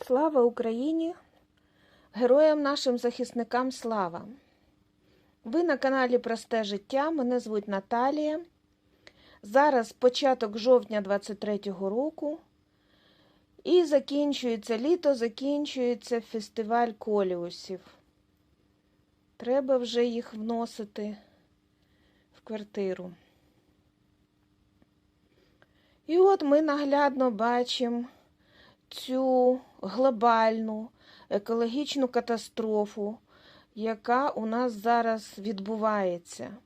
Слава Україні! Героям нашим захисникам слава! Ви на каналі Просте життя. Мене звуть Наталія. Зараз початок жовтня 23-го року. І закінчується літо, закінчується фестиваль коліусів. Треба вже їх вносити в квартиру. І от ми наглядно бачимо цю глобальну екологічну катастрофу, яка у нас зараз відбувається.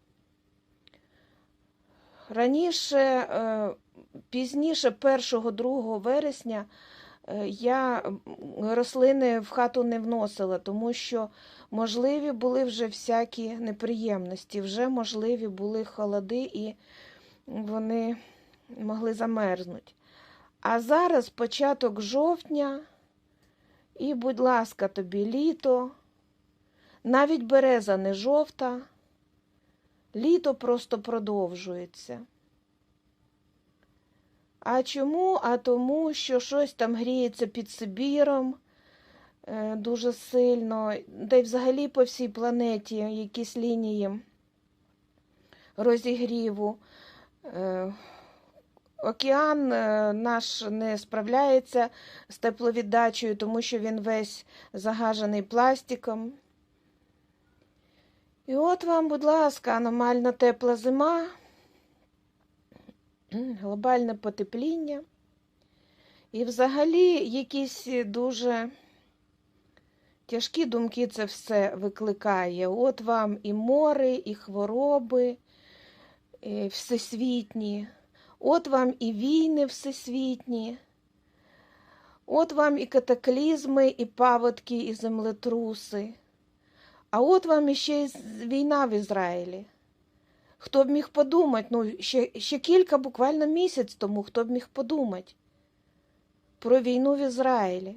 Раніше, е, пізніше, 1-2 вересня, е, я рослини в хату не вносила, тому що можливі були вже всякі неприємності, вже можливі були холоди і вони могли замерзнути. А зараз початок жовтня, і, будь ласка, тобі літо, навіть береза не жовта, літо просто продовжується. А чому? А тому, що щось там гріється під Сибіром е, дуже сильно, де й взагалі по всій планеті якісь лінії розігріву. Океан е, наш не справляється з тепловіддачею, тому що він весь загажений пластиком. І от вам, будь ласка, аномально тепла зима, глобальне потепління. І взагалі якісь дуже тяжкі думки це все викликає. От вам і море, і хвороби і всесвітні. От вам і війни всесвітні, от вам і катаклізми, і паводки, і землетруси. А от вам іще й війна в Ізраїлі. Хто б міг подумати, ну, ще, ще кілька буквально місяць тому, хто б міг подумати про війну в Ізраїлі.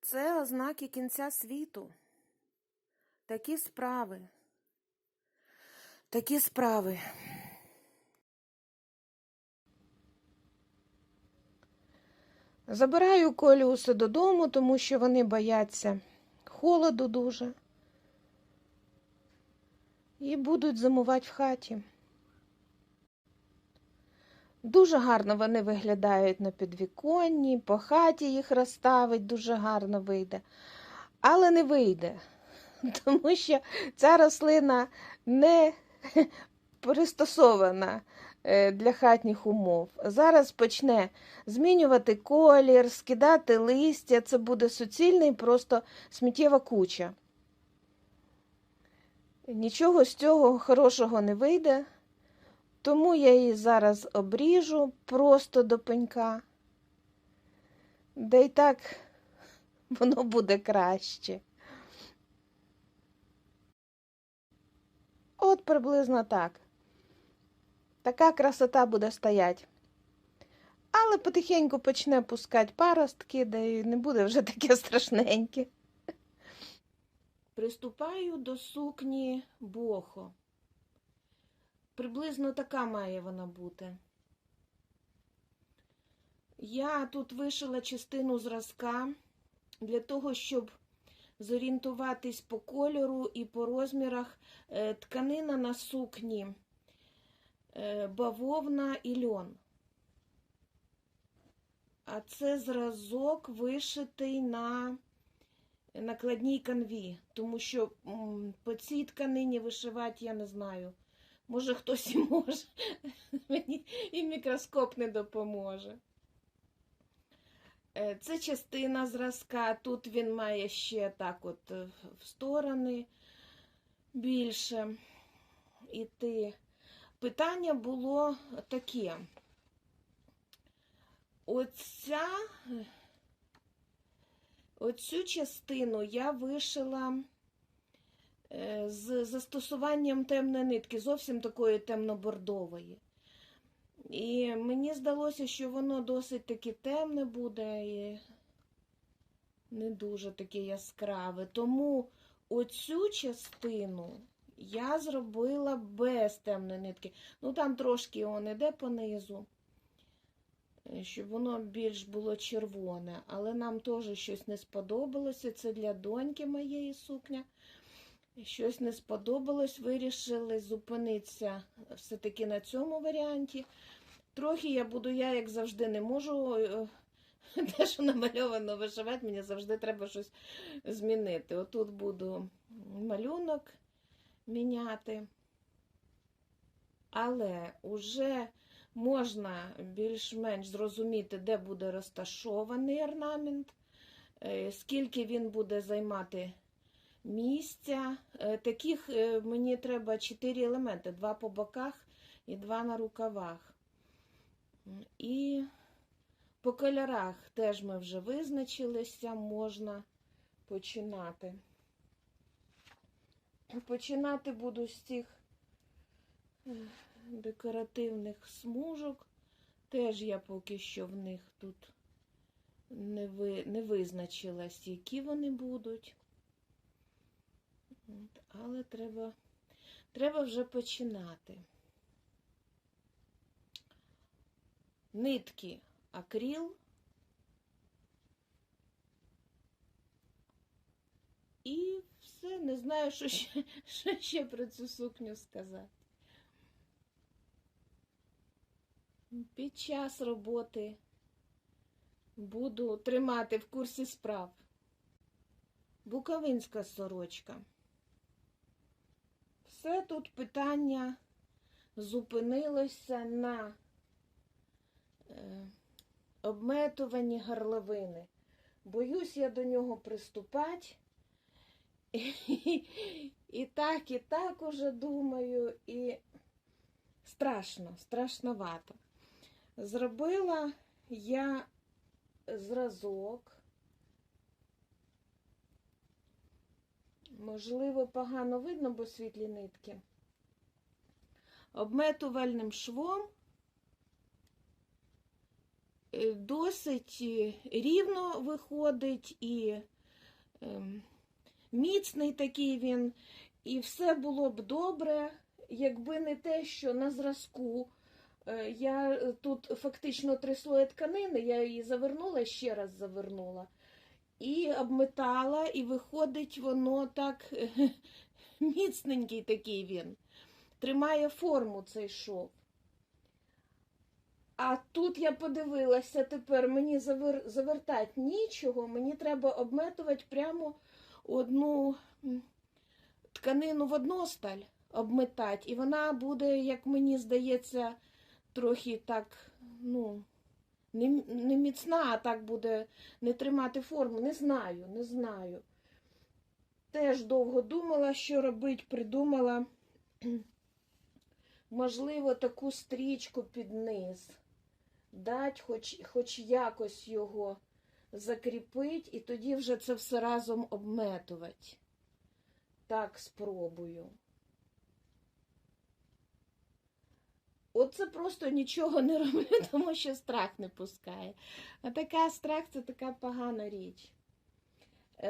Це ознаки кінця світу. Такі справи. Такі справи. Забираю коліуси додому, тому що вони бояться холоду дуже. І будуть зимувати в хаті. Дуже гарно вони виглядають на підвіконні, по хаті їх розставить, дуже гарно вийде. Але не вийде, тому що ця рослина не пристосована для хатніх умов. Зараз почне змінювати колір, скидати листя. Це буде суцільний, просто сміттєва куча. Нічого з цього хорошого не вийде, тому я її зараз обріжу просто до пенька. Да й так воно буде краще. От приблизно так. Така красота буде стоять. Але потихеньку почне пускати паростки, де й не буде вже таке страшненьке. Приступаю до сукні бохо. Приблизно така має вона бути. Я тут вишила частину зразка для того, щоб зорієнтуватись по кольору і по розмірах е, тканина на сукні, бавовна і льон. А це зразок вишитий на накладній канві, тому що по цій тканині вишивати я не знаю. Може, хтось і може, мені і мікроскоп не допоможе. Це частина зразка, тут він має ще так от в сторони більше іти. Питання було таке. Оця, оцю частину я вишила з застосуванням темної нитки, зовсім такої темно-бордової. І мені здалося, що воно досить таки темне буде і не дуже таке яскраве. Тому оцю частину я зробила без темної нитки. Ну, там трошки он іде понизу. е, щоб воно більш було червоне. Але нам теж щось не сподобалося. Це для доньки моєї сукня. Щось не сподобалось, вирішили зупинитися все-таки на цьому варіанті. Трохи я буду, я, як завжди, не можу е, те, що намальовано вишивати, мені завжди треба щось змінити. Отут буду малюнок міняти. Але вже можна більш-менш зрозуміти, де буде розташований орнамент, е, скільки він буде займати місця. Е, Таких е, мені треба 4 елементи: два по боках і два на рукавах. І по кольорах теж ми вже визначилися, можна починати. Починати буду з цих е, декоративних смужок. Теж я поки що в них тут не, ви, не визначилась, які вони будуть. Але треба, треба вже починати. Нитки акрил. І все, не знаю, що ще, що ще про цю сукню сказати. Під час роботи буду тримати в курсі справ. Буковинська сорочка. Все тут питання зупинилося на е, обметуванні горловини. Боюсь я до нього приступати. І, так, і так уже думаю, і страшно, страшновато. Зробила я зразок. Можливо, погано видно, бо світлі нитки. Обметувальним швом досить рівно виходить і ем, міцний такий він, і все було б добре, якби не те, що на зразку. е, Я тут фактично три слої тканини, я її завернула, ще раз завернула. І обметала, і виходить воно так міцненький такий він. Тримає форму цей шов. А тут я подивилася тепер, мені завер... завертати нічого, мені треба обметувати прямо одну тканину в односталь обметати. І вона буде, як мені здається, трохи так, ну, не, міцна, а так буде не тримати форму. Не знаю, не знаю. Теж довго думала, що робити, придумала, можливо, таку стрічку під низ дать, хоч, хоч якось його закріпить, і тоді вже це все разом обметувати. Так, спробую. Оце просто нічого не роблю, тому що страх не пускає. А така страх це така погана річ.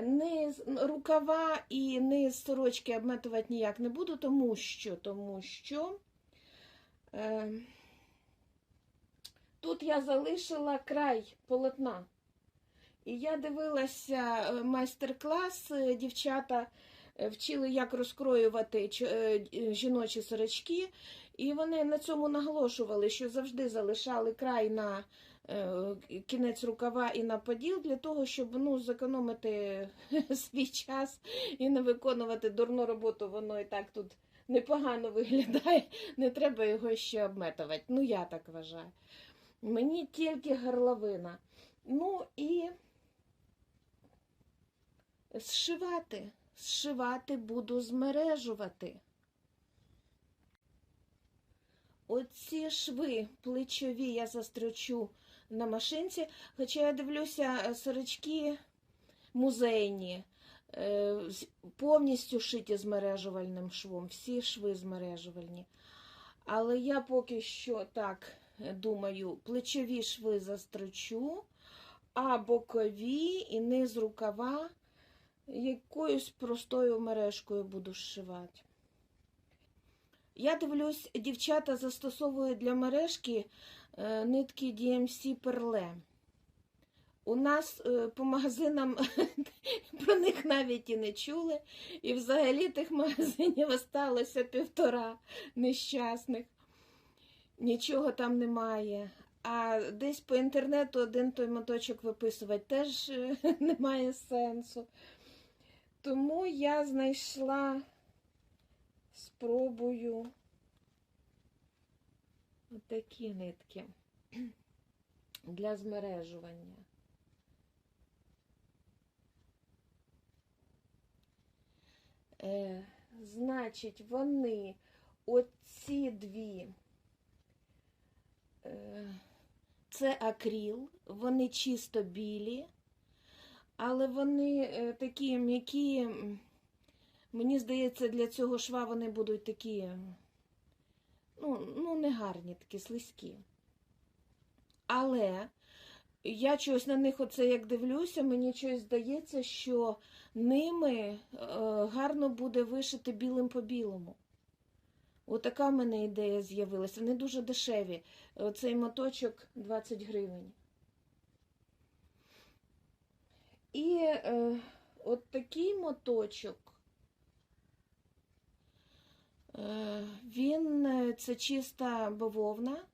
Низ, рукава і низ сорочки обметувати ніяк не буду, тому що, тому що. Е, Тут я залишила край полотна. І я дивилася е, майстер-клас, е, дівчата е, вчили, як розкроювати жіночі сорочки, і вони на цьому наголошували, що завжди залишали край на кінець рукава і на поділ для того, щоб ну, зекономити свій час і не виконувати дурну роботу. Воно і так тут непогано виглядає, не треба його ще обметувати. Ну, я так вважаю. Мені тільки горловина. Ну і зшивати. Зшивати буду змережувати. Оці шви плечові я застрочу на машинці, хоча я дивлюся, е, сорочки музейні, е, повністю шиті змережувальним швом, всі шви змережувальні. Але я поки що так думаю, плечові шви застрочу, а бокові і низ рукава якоюсь простою мережкою буду зшивати. Я дивлюсь, дівчата застосовують для мережки е, нитки DMC Перле. У нас е, по магазинам про них навіть і не чули. І взагалі тих магазинів осталося півтора нещасних. Нічого там немає. А десь по інтернету один той моточок виписувати теж е, немає сенсу. Тому я знайшла, спробую такі нитки для змережування. Е, значить, вони оці дві. Е, це акріл, вони чисто білі, але вони е, такі м'які. Мені здається, для цього шва вони будуть такі, ну, ну не гарні, такі слизькі. Але я чогось на них оце як дивлюся, мені щось здається, що ними е, гарно буде вишити білим по білому. Отака в мене ідея з'явилася. Вони дуже дешеві. Цей моточок 20 гривень. І е, от такий моточок. Е, Він е, це чиста бавовна.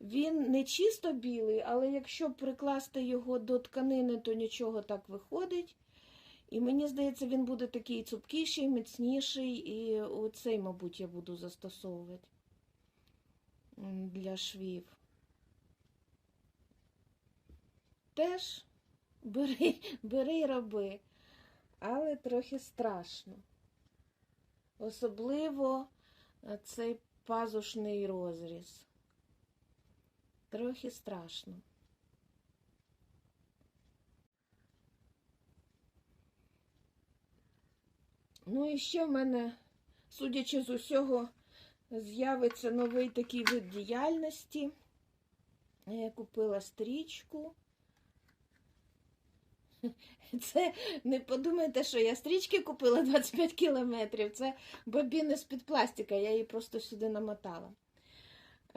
Він не чисто білий, але якщо прикласти його до тканини, то нічого так виходить. І мені здається, він буде такий цупкіший, міцніший, і оцей, мабуть, я буду застосовувати для швів. Теж бери, бери і роби, але трохи страшно. Особливо е, цей пазушний розріз. Трохи страшно. Ну і ще в мене, судячи з усього, з'явиться новий такий вид діяльності. Я купила стрічку. Це не подумайте, що я стрічки купила 25 кілометрів. Це бобіни з-під пластика, я її просто сюди намотала.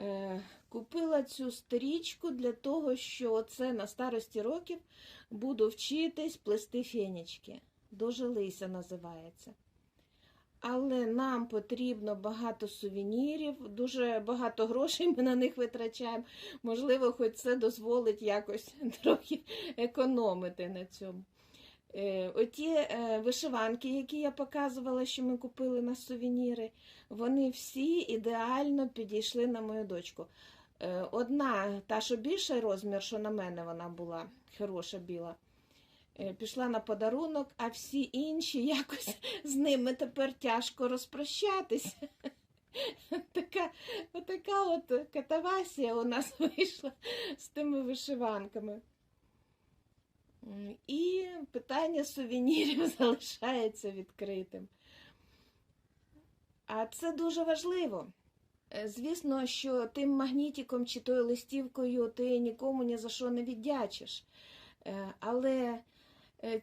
Е, Купила цю стрічку для того, що це на старості років буду вчитись плести фенічки. Дожилися називається. Але нам потрібно багато сувенірів, дуже багато грошей ми на них витрачаємо. Можливо, хоч це дозволить якось трохи економити на цьому. Е, Оті е, вишиванки, які я показувала, що ми купили на сувеніри, вони всі ідеально підійшли на мою дочку. Е, Одна, та, що більший розмір, що на мене вона була, хороша біла, пішла на подарунок, а всі інші якось з ними тепер тяжко розпрощатися. Така, отака от катавасія у нас вийшла з тими вишиванками. І питання сувенірів залишається відкритим. А це дуже важливо. Е, Звісно, що тим магнітиком чи тою листівкою ти нікому ні за що не віддячиш. Е, Але е,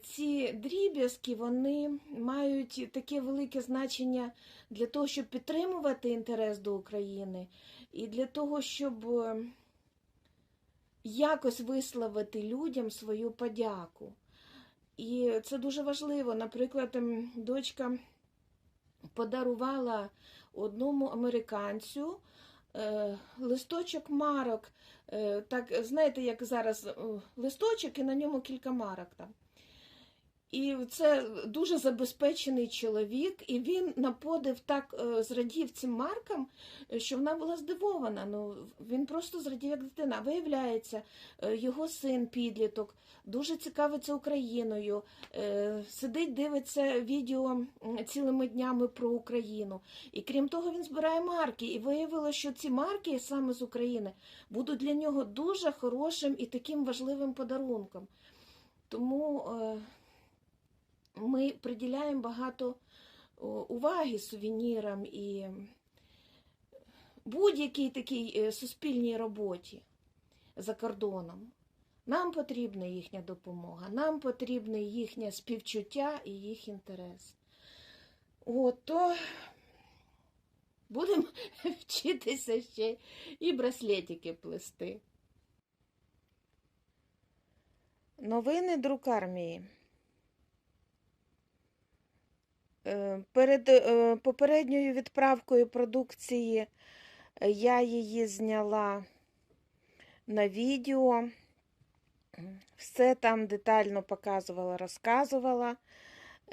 ці дріб'язки вони мають таке велике значення для того, щоб підтримувати інтерес до України, і для того, щоб е, якось висловити людям свою подяку. І це дуже важливо. Наприклад, ем, дочка подарувала одному американцю е, листочок марок. Е, так, знаєте, як зараз е, листочок і на ньому кілька марок там. І це дуже забезпечений чоловік, і він на подив так е, зрадів цим маркам, е, що вона була здивована. Ну, він просто зрадів як дитина. Виявляється, е, його син підліток дуже цікавиться Україною, сидить, дивиться відео цілими днями про Україну. І крім того, він збирає марки. І виявилося, що ці марки саме з України будуть для нього дуже хорошим і таким важливим подарунком. Тому. Ми приділяємо багато уваги сувенірам і будь-якій такій е, суспільній роботі за кордоном. Нам потрібна їхня допомога, нам потрібне їхнє співчуття і їх інтерес. От, то Будемо вчитися ще і браслетики плести. Новини друкармії. Е, Перед е, попередньою відправкою продукції е, я її зняла на відео. Все там детально показувала, розказувала.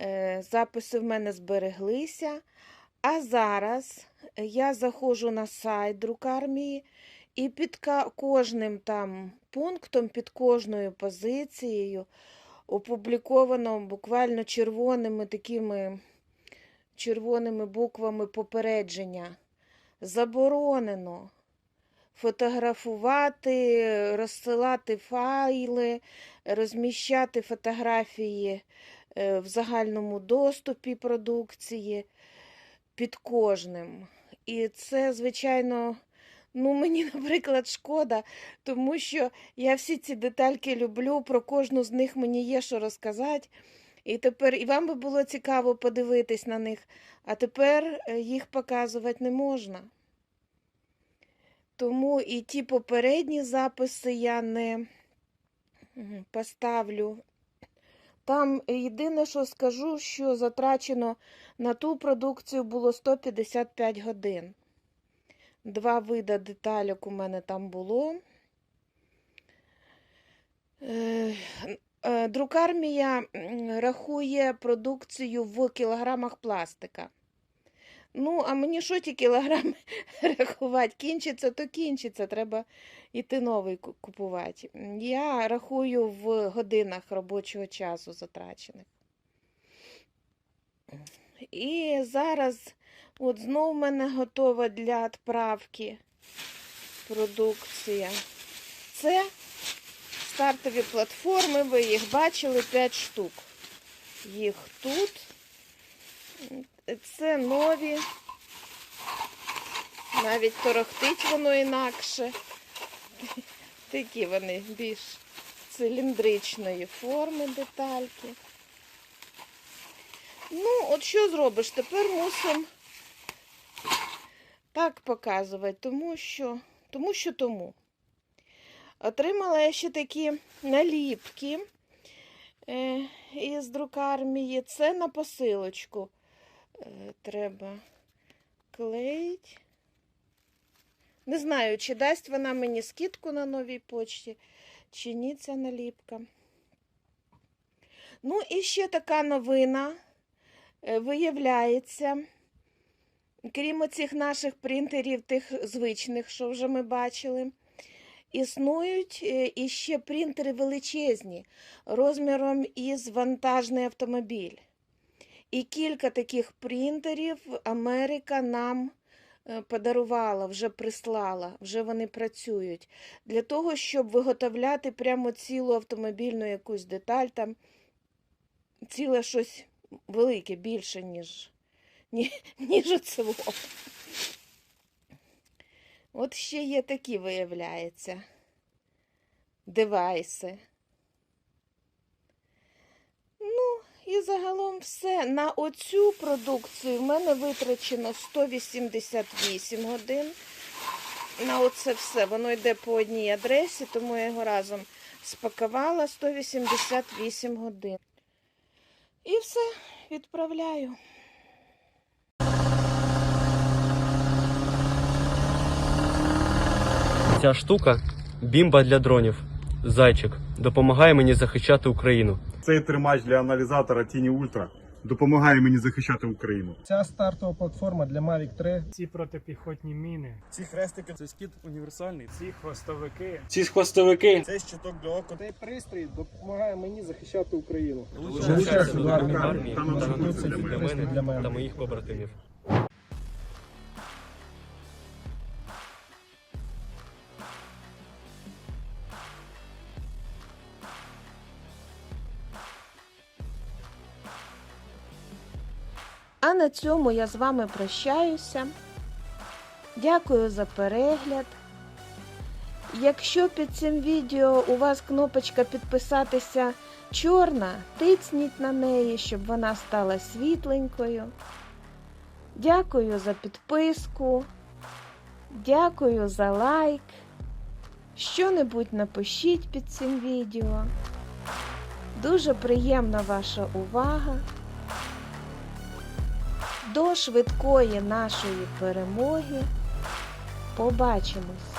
Е, Записи в мене збереглися. А зараз я заходжу на сайт друкармії і під кожним там пунктом, під кожною позицією опубліковано буквально червоними такими червоними буквами попередження. Заборонено фотографувати, розсилати файли, розміщати фотографії е, в загальному доступі продукції під кожним. І це, звичайно, ну мені, наприклад, шкода, тому що я всі ці детальки люблю, про кожну з них мені є що розказати. І тепер і вам би було цікаво подивитись на них, а тепер е, їх показувати не можна. Тому і ті попередні записи я не поставлю. Там єдине, що скажу, що затрачено на ту продукцію було 155 годин. Два види деталек у мене там було. Е, Друкармія рахує продукцію в кілограмах пластика. Ну, а мені що ті кілограми рахувати? Кінчиться, то кінчиться, треба йти новий купувати. Я рахую в годинах робочого часу затрачених. І зараз от знов в мене готова для відправки продукція. Це стартові платформи, ви їх бачили 5 штук. Їх тут. Це нові. Навіть торохтить воно інакше. Такі вони більш циліндричної форми детальки. Ну, от що зробиш? Тепер мусимо так показувати, тому що тому. Що тому. Отримала я ще такі наліпки е, із друкармії. Це на посилочку. Е, треба клеїть. Не знаю, чи дасть вона мені скидку на новій почті, чи ні ця наліпка. Ну, і ще така новина. Е, Виявляється, крім оцих наших принтерів, тих звичних, що вже ми бачили, існують е, іще принтери величезні, розміром із вантажний автомобіль. І кілька таких принтерів Америка нам е, подарувала, вже прислала, вже вони працюють. Для того, щоб виготовляти прямо цілу автомобільну якусь деталь, там ціле щось велике, більше, ніж, ні, ніж оцело. От ще є такі, виявляється, девайси. Ну, і загалом все. На оцю продукцію в мене витрачено 188 годин. На оце все. Воно йде по одній адресі, тому я його разом спакувала 188 годин. І все, відправляю. Ця штука бімба для дронів. Зайчик допомагає мені захищати Україну. Цей тримач для аналізатора Тіні Ультра допомагає мені захищати Україну. Ця стартова платформа для Mavic 3 Ці протипіхотні міни, Ці хрестики, Цей скіт універсальний. ці хвостовики, Ці хвостовики цей щиток для ока. Цей пристрій допомагає мені захищати Україну. Долучайся до армії. армії Та та навчити навчитися для для мене. Для мене мене. та моїх побратимів. На цьому я з вами прощаюся. Дякую за перегляд. Якщо під цим відео у вас кнопочка підписатися чорна, тицніть на неї, щоб вона стала світленькою. Дякую за підписку. Дякую за лайк. Що-небудь напишіть під цим відео. Дуже приємна ваша увага. До швидкої нашої перемоги. Побачимось!